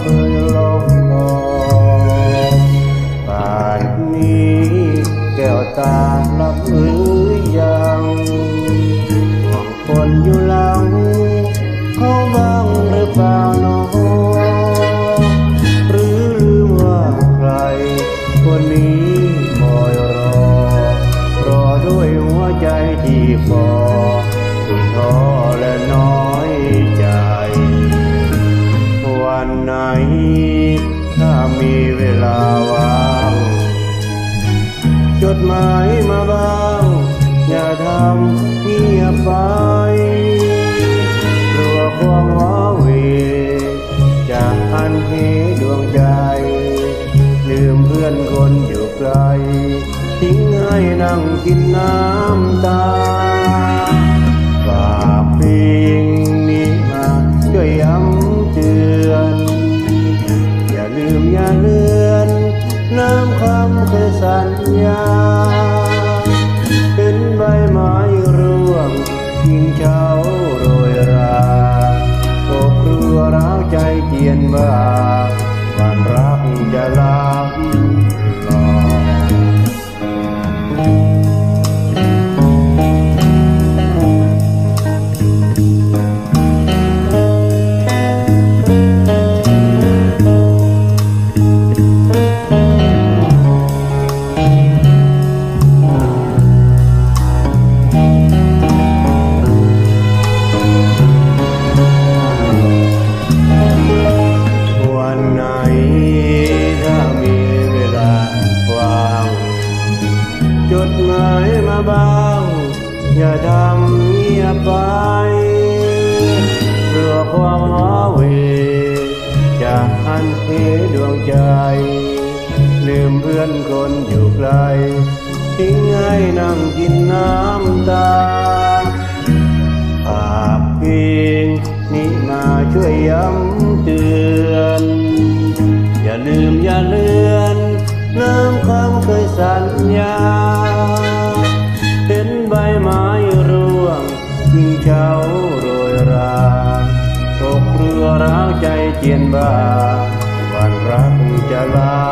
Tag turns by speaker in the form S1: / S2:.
S1: เคยลองลองป่านนี้แก้วตาลับหรือยังห่วงคนอยู่หลังเขาบ้างหรือเปล่าหนอหรือลืมว่าใครคนนี้คอยรอ รอด้วยหัวใจที่ฟอสุดท้อและ ดหมายมาบ้าง อย่าทำเงียบไปกลัวความว้าเวจากอันเหดวงใจ ลืมเพื่อนคนอยู่ไกล ทิ้งให้นั่งกินน้ำตาำคำคือสัญญาายมาบ้าอย่าทำเงียบไปเพื่อความว้าเวจากอันเหดวงใจ ลืมเพื่อนคนอยู่ไกล ทิ้งให้นั่งกินน้ำตาฝากเพลงนี้มาช่วยย้ำเตือน อย่าลืมอย่าเลือน น้ำคำเคยสัญญา ใจเจียนบาวันรักจะลา